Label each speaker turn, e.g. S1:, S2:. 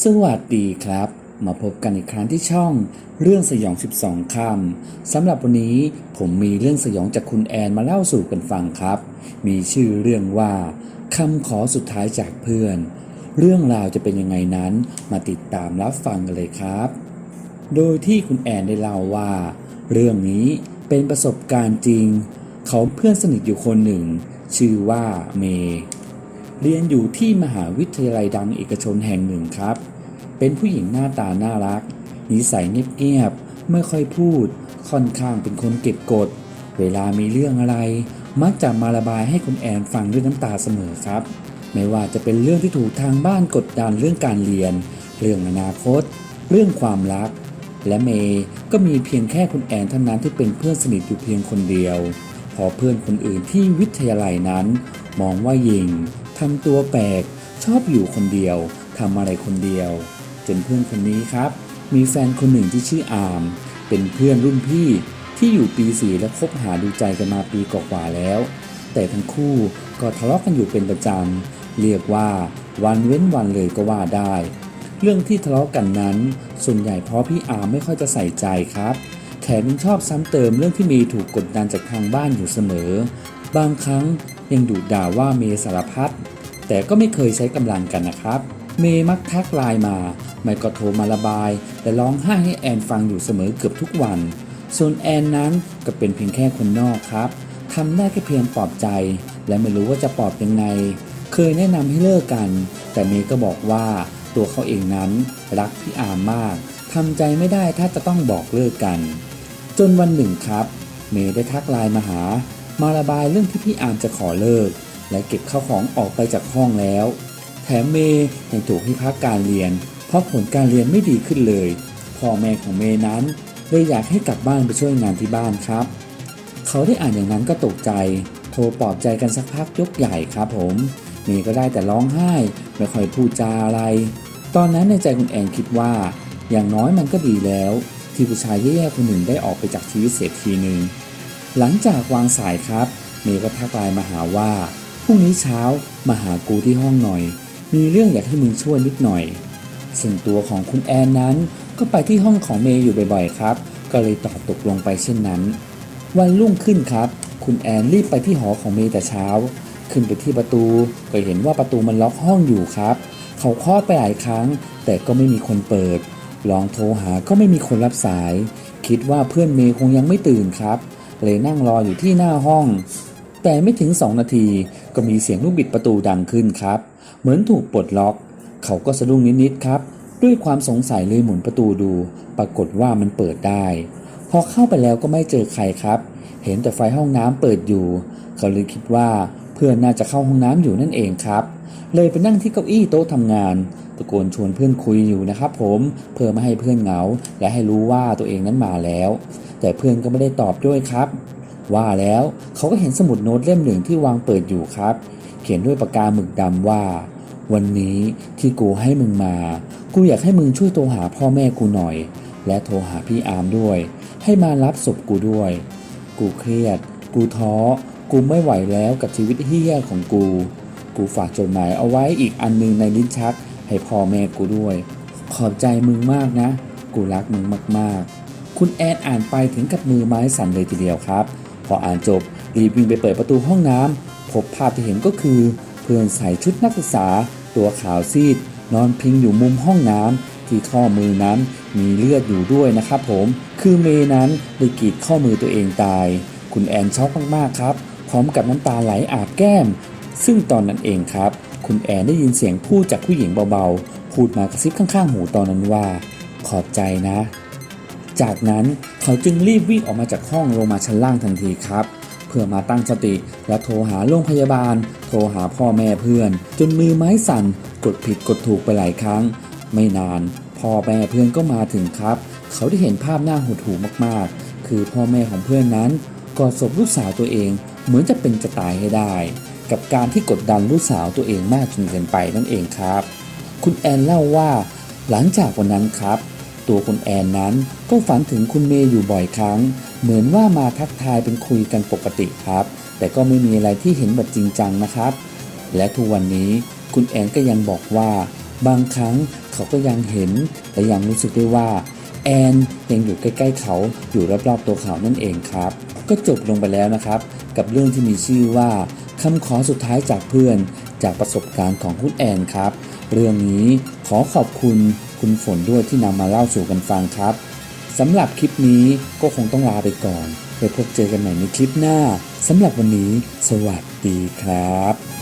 S1: สวัสดีครับ มาพบกันอีกครั้งที่ช่องเรื่องสยอง 12 คำสำหรับวันนี้ผมมีเรื่องสยองจากคุณแอนมาเล่าสู่กันฟังครับ มีชื่อเรื่องว่าคำขอสุดท้ายจากเพื่อน เรื่องราวจะเป็นยังไงนั้นมาติดตามรับฟังกันเลยครับ โดยที่คุณแอนได้เล่าว่า เรื่องนี้เป็นประสบการณ์จริง เขาเพื่อนสนิทอยู่คนหนึ่ง ชื่อว่าเมย์ เรียนอยู่ที่มหาวิทยาลัยดังเอกชนแห่งหนึ่งครับ เป็นผู้หญิงหน้าตาน่ารัก นิสัยเงียบๆ ไม่ค่อยพูด ค่อนข้างเป็นคนเก็บกด เวลามีเรื่องอะไร มักจะมาระบายให้คุณแอนฟังด้วยน้ำตาเสมอครับ ไม่ว่าจะเป็นเรื่องที่ถูกทางบ้านกดดันเรื่องการเรียน เรื่องอนาคต เรื่องความรัก และเมย์ก็มีเพียงแค่คุณแอนเท่านั้นที่เป็นเพื่อนสนิทอยู่เพียงคนเดียว พอเพื่อนคนอื่นที่วิทยาลัยนั้น มองว่าหยิง ทำตัวแปลก ชอบอยู่คนเดียวทำอะไรคนเดียว จนเพื่อนคนนี้ครับ มีแฟนคนหนึ่งที่ชื่ออาม เป็นเพื่อนรุ่นพี่ที่อยู่ปีสี่และคบหาดูใจกันมาปีกว่าแล้ว แต่ทั้งคู่ก็ทะเลาะกันอยู่เป็นประจำเรียกว่าวันเว้นวันเลยก็ว่าได้ เรื่องที่ทะเลาะกันนั้น ส่วนใหญ่เพราะพี่อาร์มไม่ค่อยจะใส่ใจครับแถมยังชอบซ้ำเติมเรื่องที่มย์ถูกกดดันจากทางบ้านอยู่เสมอ บางครั้ง ยังดุด่าว่าเมย์สารพัดแต่ก็ไม่เคยใช้กำลังกันนะครับ เมย์มักทักไลน์มา ไม่ก็โทรมาระบาย และร้องไห้ให้แอนฟังอยู่เสมอเกือบทุกวัน ส่วนแอนนั้นก็เป็นเพียงแค่คนนอกครับทำได้แค่เพียงปลอบใจ และไม่รู้ว่าจะปลอบยังไง เคยแนะนำให้เลิกกัน แต่เมย์ก็บอกว่าตัวเขาเองนั้นรักพี่อาร์มมากทำใจไม่ได้ถ้าจะต้องบอกเลิกกัน จนวันหนึ่งครับ เมย์ได้ทักไลน์มาหา มาระบายเรื่องที่พี่อามจะขอเลิก และเก็บข้าวของออกไปจากห้องแล้ว แถมเมย์ยังถูกให้พักการเรียน เพราะผลการเรียนไม่ดีขึ้นเลยพ่อแม่ของเมย์นั้นเลยอยากให้กลับบ้านไปช่วยงานที่บ้านครับ เขาได้อ่านอย่างนั้นก็ตกใจ โทรปลอบใจกันสักพักยกใหญ่ครับผมเมย์ก็ได้แต่ร้องไห้ไม่ค่อยพูดจาอะไร ตอนนั้นในใจคุณแอนคิดว่า อย่างน้อยมันก็ดีแล้ว ที่ผู้ชายแย่ๆคนหนึ่งได้ออกไปจากชีวิตเสียทีหนึ่ง หลังจากวางสายครับ เมย์ก็ทักไลน์มาหาว่าพรุ่งนี้เช้ามาหากูที่ห้องหน่อย มีเรื่องอยากให้มึงช่วยนิดหน่อย ส่วนตัวของคุณแอนนั้นก็ไปที่ห้องของเมย์อยู่บ่อยๆครับ ก็เลยตอบตกลงไปเช่นนั้น วันรุ่งขึ้นครับ คุณแอนรีบไปที่หอของเมย์แต่เช้า ขึ้นไปที่ประตู ก็เห็นว่าประตูมันล็อกห้องอยู่ครับ เขาเคาะไปหลายครั้ง แต่ก็ไม่มีคนเปิด ลองโทรหาก็ไม่มีคนรับสาย คิดว่าเพื่อนเมย์คงยังไม่ตื่นครับ เลยนั่งรออยู่ที่หน้าห้อง แต่ไม่ถึง2นาทีก็มีเสียงลูกบิดประตูดังขึ้นครับ เหมือนถูกปลดล็อก เขาก็สะดุ้งนิดๆครับ ด้วยความสงสัยเลยหมุนประตูดู ปรากฏว่ามันเปิดได้ พอเข้าไปแล้วก็ไม่เจอใครครับ เห็นแต่ไฟห้องน้ำเปิดอยู่ เขาเลยคิดว่าเพื่อนน่าจะเข้าห้องน้ำอยู่นั่นเองครับเลยไปนั่งที่เก้าอี้โต๊ะทำงานตะโกนชวนเพื่อนคุยอยู่นะครับผมเพื่อไม่ให้เพื่อนเหงา และให้รู้ว่าตัวเองนั้นมาแล้ว แต่เพื่อนก็ไม่ได้ตอบด้วยครับ ว่าแล้วเขาก็เห็นสมุดโน้ตเล่มหนึ่งที่วางเปิดอยู่ครับ เขียนด้วยปากกาหมึกดำว่า วันนี้ที่กูให้มึงมา กูอยากให้มึงช่วยโทรหาพ่อแม่กูหน่อย และโทรหาพี่อาร์มด้วย ให้มารับศพกูด้วย กูเครียด กูท้อ กูไม่ไหวแล้วกับชีวิตเฮี้ยของกู กูฝากจดหมายเอาไว้อีกอันหนึงในลิ้นชัก ให้พ่อแม่กูด้วย ขอบใจมึงมากนะ กูรักมึงมากๆ คุณแอนอ่านไปถึงกับมือไม้สั่นเลยทีเดียวครับ พออ่านจบรีบวิ่งไปเปิดประตูห้องน้ำพบภาพที่เห็นก็คือ เพื่อนใส่ชุดนักศึกษา ตัวขาวซีด นอนพิงอยู่มุมห้องน้ำที่ข้อมือนั้นมีเลือดอยู่ด้วยนะครับผมคือเมย์นั้นได้กรีดข้อมือตัวเองตาย คุณแอนช็อกมากๆครับ พร้อมกับน้ำตาไหลอาบแก้ม ซึ่งตอนนั้นเองครับ คุณแอนได้ยินเสียงพูดจากผู้หญิงเบาๆพูดมากระซิบข้างๆหูตอนนั้นว่า ขอบใจนะ จากนั้นเขาจึงรีบวิ่งออกมาจากห้องลงมาชั้นล่างทันทีครับเพื่อมาตั้งสติและโทรหาโรงพยาบาล โทรหาพ่อแม่เพื่อน จนมือไม้สั่นกดผิดกดถูกไปหลายครั้ง ไม่นานพ่อแม่เพื่อนก็มาถึงครับ เขาได้เห็นภาพหน้าหดหูมากๆ คือพ่อแม่ของเพื่อนนั้นกอดศพลูกสาวตัวเอง เหมือนจะเป็นจะตายให้ได้ กับการที่กดดันลูกสาวตัวเองมากจนเกินไปนั่นเองครับ คุณแอนเล่าว่า หลังจากวันนั้นครับ ตัวคุณแอนนั้นก็ฝันถึงคุณเมย์อยู่บ่อยครั้ง เหมือนว่ามาทักทายเป็นคุยกันปกติครับ แต่ก็ไม่มีอะไรที่เห็นแบบจริงจังนะครับ และทุกวันนี้คุณแอนก็ยังบอกว่า บางครั้งเขาก็ยังเห็น และยังรู้สึกได้ว่า แอนยังอยู่ใกล้ ๆ เขาอยู่รอบๆตัวเขานั่นเองครับ ก็จบลงไปแล้วนะครับ กับเรื่องที่มีชื่อว่าคำขอสุดท้ายจากเพื่อนจากประสบการณ์ของคุณแอนครับ เรื่องนี้ขอขอบคุณ คุณฝนด้วยที่นำมาเล่าสู่กันฟังครับสำหรับคลิปนี้ก็คงต้องลาไปก่อน ไปพบเจอกันใหม่ในคลิปหน้าสำหรับวันนี้ สวัสดีครับ